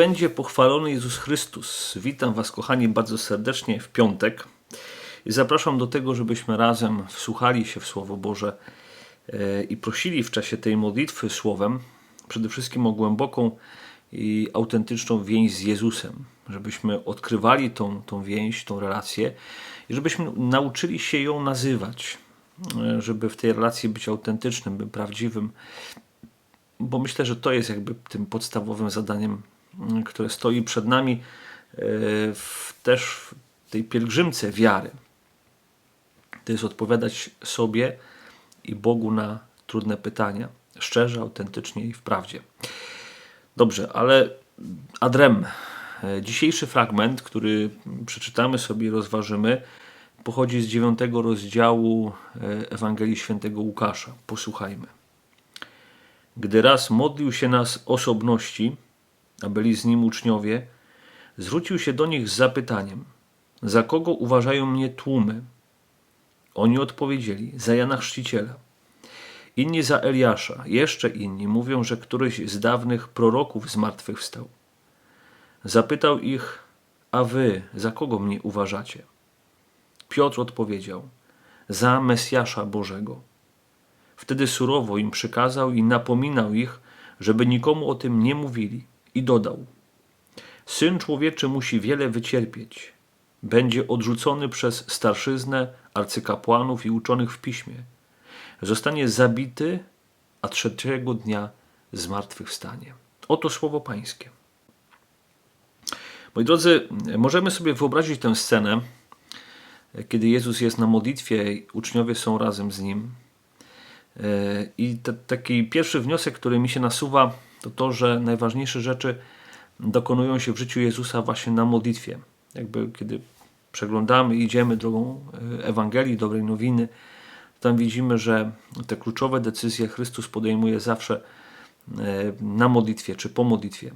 Będzie pochwalony Jezus Chrystus. Witam Was, kochani, bardzo serdecznie w piątek zapraszam do tego, żebyśmy razem wsłuchali się w Słowo Boże e, i prosili w czasie tej modlitwy Słowem przede wszystkim o głęboką i autentyczną więź z Jezusem, żebyśmy odkrywali tą, tą więź, tą relację i żebyśmy nauczyli się ją nazywać, e, żeby w tej relacji być autentycznym, prawdziwym, bo myślę, że to jest jakby tym podstawowym zadaniem, które stoi przed nami e, w, też w tej pielgrzymce wiary. To jest odpowiadać sobie i Bogu na trudne pytania, szczerze, autentycznie i wprawdzie. Dobrze, ale adrem. E, dzisiejszy fragment, który przeczytamy sobie i rozważymy, pochodzi z dziewiątego rozdziału e, Ewangelii Świętego Łukasza. Posłuchajmy. Gdy raz modlił się nas osobności, a byli z nim uczniowie, zwrócił się do nich z zapytaniem: Za kogo uważają mnie tłumy? Oni odpowiedzieli: Za Jana Chrzciciela. Inni za Eliasza, jeszcze inni mówią, że któryś z dawnych proroków zmartwychwstał. Zapytał ich: A wy za kogo mnie uważacie? Piotr odpowiedział: Za Mesjasza Bożego. Wtedy surowo im przykazał i napominał ich, żeby nikomu o tym nie mówili, i dodał: Syn człowieczy musi wiele wycierpieć. Będzie odrzucony przez starszyznę, arcykapłanów i uczonych w piśmie. Zostanie zabity, a trzeciego dnia zmartwychwstanie. Oto słowo Pańskie. Moi drodzy, możemy sobie wyobrazić tę scenę, kiedy Jezus jest na modlitwie i uczniowie są razem z nim. I te, taki pierwszy wniosek, który mi się nasuwa, to to, że najważniejsze rzeczy dokonują się w życiu Jezusa właśnie na modlitwie. Jakby kiedy przeglądamy, idziemy drogą e, Ewangelii, dobrej nowiny, tam widzimy, że te kluczowe decyzje Chrystus podejmuje zawsze e, na modlitwie czy po modlitwie.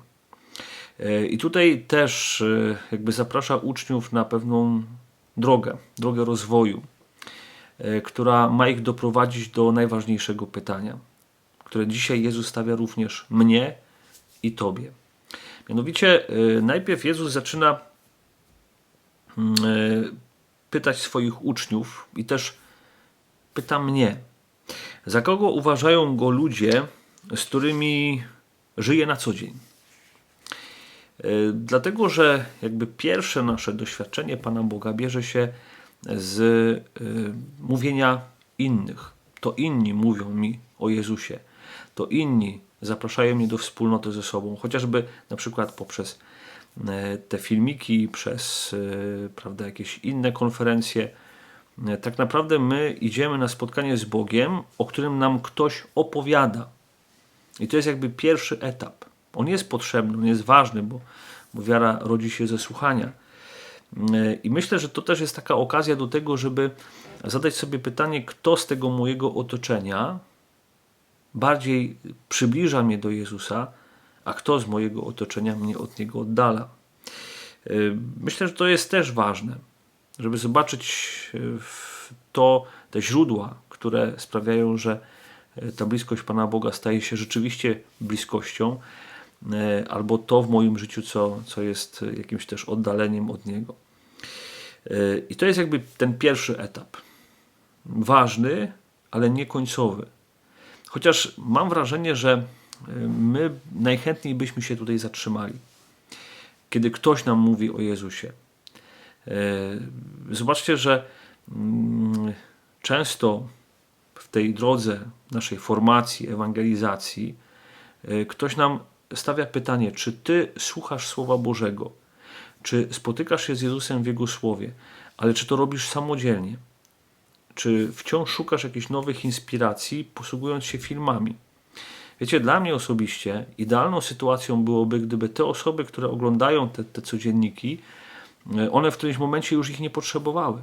E, I tutaj też jakby zaprasza uczniów na pewną drogę, drogę rozwoju, która ma ich doprowadzić do najważniejszego pytania, które dzisiaj Jezus stawia również mnie i Tobie. Mianowicie najpierw Jezus zaczyna e, pytać swoich uczniów i też pyta mnie, za kogo uważają go ludzie, z którymi żyje na co dzień. E, dlatego, że jakby pierwsze nasze doświadczenie Pana Boga bierze się z mówienia innych. To inni mówią mi o Jezusie. To inni zapraszają mnie do wspólnoty ze sobą, chociażby na przykład poprzez E, te filmiki, przez e, prawda, jakieś inne konferencje. E, tak naprawdę my idziemy na spotkanie z Bogiem, o którym nam ktoś opowiada. I to jest jakby pierwszy etap. On jest potrzebny, on jest ważny, bo, bo wiara rodzi się ze słuchania. I myślę, że to też jest taka okazja do tego, żeby zadać sobie pytanie, kto z tego mojego otoczenia bardziej przybliża mnie do Jezusa, a kto z mojego otoczenia mnie od niego oddala. Y, myślę, że to jest też ważne, żeby zobaczyć y, to, te źródła, które sprawiają, że y, ta bliskość Pana Boga staje się rzeczywiście bliskością, albo to w moim życiu, co, co jest jakimś też oddaleniem od Niego. I to jest jakby ten pierwszy etap. Ważny, ale nie końcowy. Chociaż mam wrażenie, że my najchętniej byśmy się tutaj zatrzymali, kiedy ktoś nam mówi o Jezusie. E, zobaczcie, że mm, często w tej drodze naszej formacji, ewangelizacji, e, ktoś nam stawia pytanie, czy ty słuchasz Słowa Bożego, czy spotykasz się z Jezusem w Jego Słowie, ale czy to robisz samodzielnie? Czy wciąż szukasz jakichś nowych inspiracji, posługując się filmami? Wiecie, dla mnie osobiście idealną sytuacją byłoby, gdyby te osoby, które oglądają te, te codzienniki, e, one w którymś momencie już ich nie potrzebowały.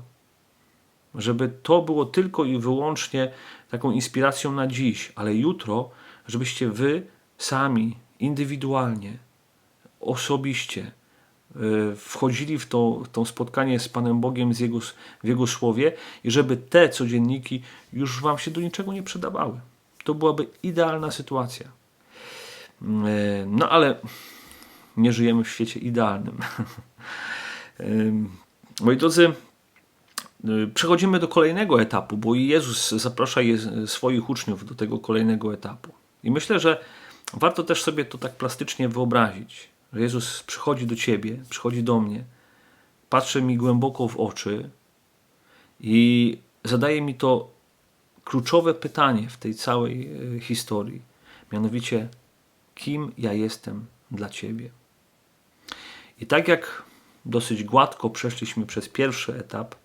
Żeby to było tylko i wyłącznie taką inspiracją na dziś, ale jutro, żebyście wy sami, indywidualnie, osobiście wchodzili w to, to spotkanie z Panem Bogiem z Jego, w Jego Słowie i żeby te codzienniki już Wam się do niczego nie przydawały. To byłaby idealna sytuacja. E, no ale nie żyjemy w świecie idealnym. Ym, Moi drodzy, y, przechodzimy do kolejnego etapu, bo Jezus zaprasza swoich uczniów do tego kolejnego etapu. I myślę, że warto też sobie to tak plastycznie wyobrazić, że Jezus przychodzi do ciebie, przychodzi do mnie, patrzy mi głęboko w oczy i zadaje mi to kluczowe pytanie w tej całej e, historii. Mianowicie, kim ja jestem dla Ciebie? I tak jak dosyć gładko przeszliśmy przez pierwszy etap,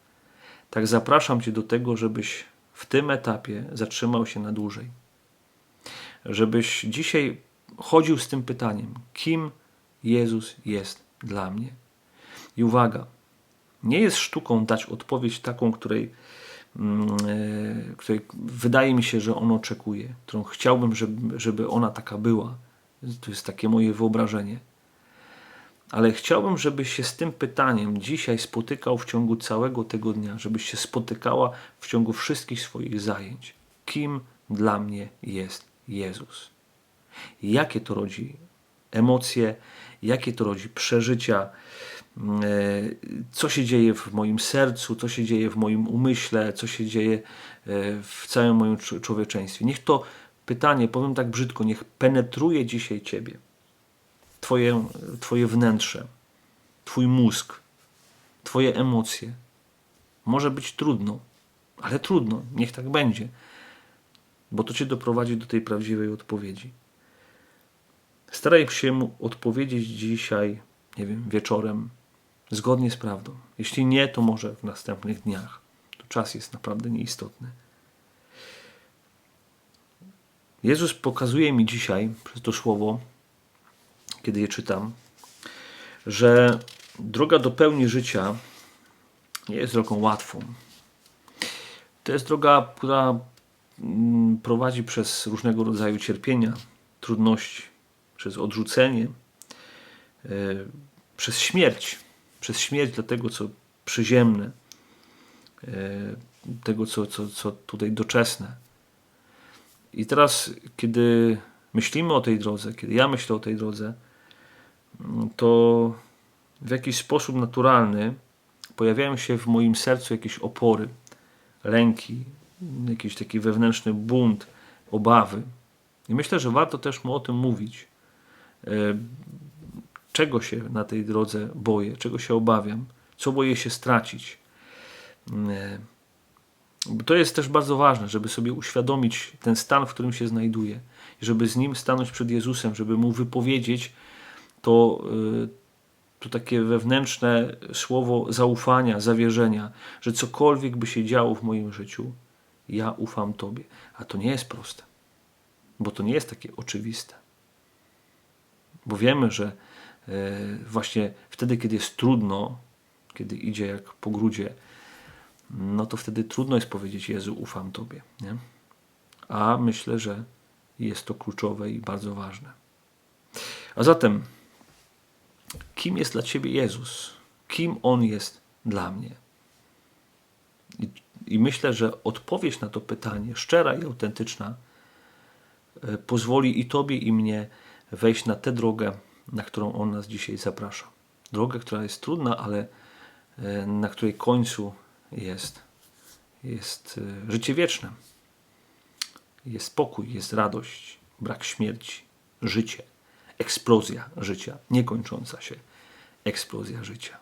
tak zapraszam Cię do tego, żebyś w tym etapie zatrzymał się na dłużej. Żebyś dzisiaj chodził z tym pytaniem, kim Jezus jest dla mnie. I uwaga, nie jest sztuką dać odpowiedź taką, której, mm, e, której wydaje mi się, że on oczekuje, którą chciałbym, żeby, żeby ona taka była. To jest takie moje wyobrażenie. Ale chciałbym, żebyś się z tym pytaniem dzisiaj spotykał w ciągu całego tego dnia, żebyś się spotykała w ciągu wszystkich swoich zajęć. Kim dla mnie jest Jezus? Jakie to rodzi emocje, jakie to rodzi przeżycia, mm, e, co się dzieje w moim sercu, co się dzieje w moim umyśle, co się dzieje e, w całym moim cz- człowieczeństwie. Niech to pytanie, powiem tak brzydko, niech penetruje dzisiaj Ciebie, Twoje, twoje wnętrze, Twój mózg, Twoje emocje. Może być trudno, ale trudno, niech tak będzie, bo to Cię doprowadzi do tej prawdziwej odpowiedzi. Staraj się mu odpowiedzieć dzisiaj, nie wiem, wieczorem, zgodnie z prawdą. Jeśli nie, to może w następnych dniach. To czas jest naprawdę nieistotny. Jezus pokazuje mi dzisiaj przez to słowo, kiedy je czytam, że droga do pełni życia nie jest drogą łatwą. To jest droga, która mm, prowadzi przez różnego rodzaju cierpienia, trudności, przez odrzucenie, e, przez śmierć, przez śmierć dla tego, co przyziemne, e, tego, co, co, co tutaj doczesne. I teraz, kiedy myślimy o tej drodze, kiedy ja myślę o tej drodze, mm, to w jakiś sposób naturalny pojawiają się w moim sercu jakieś opory, lęki, jakiś taki wewnętrzny bunt, obawy. I myślę, że warto też mu o tym mówić. E, Czego się na tej drodze boję, czego się obawiam, co boję się stracić. E, To jest też bardzo ważne, żeby sobie uświadomić ten stan, w którym się znajduję, żeby z nim stanąć przed Jezusem, żeby mu wypowiedzieć to, y, to takie wewnętrzne słowo zaufania, zawierzenia, że cokolwiek by się działo w moim życiu, ja ufam Tobie. A to nie jest proste, bo to nie jest takie oczywiste. Bo wiemy, że e, właśnie wtedy, kiedy jest trudno, kiedy idzie jak po grudzie, no to wtedy trudno jest powiedzieć: Jezu, ufam Tobie. Nie? A myślę, że jest to kluczowe i bardzo ważne. A zatem, kim jest dla Ciebie Jezus? Kim On jest dla mnie? I, i myślę, że odpowiedź na to pytanie, szczera i autentyczna, e, pozwoli i Tobie, i mnie wejść na tę drogę, na którą On nas dzisiaj zaprasza. Drogę, która jest trudna, ale e, na której końcu jest, jest e, życie wieczne. Jest spokój, jest radość, brak śmierci, życie, eksplozja życia, niekończąca się eksplozja życia.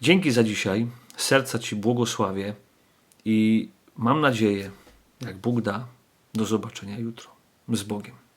Dzięki za dzisiaj. Serca Ci błogosławię i mam nadzieję, jak Bóg da, do zobaczenia jutro. Z Bogiem.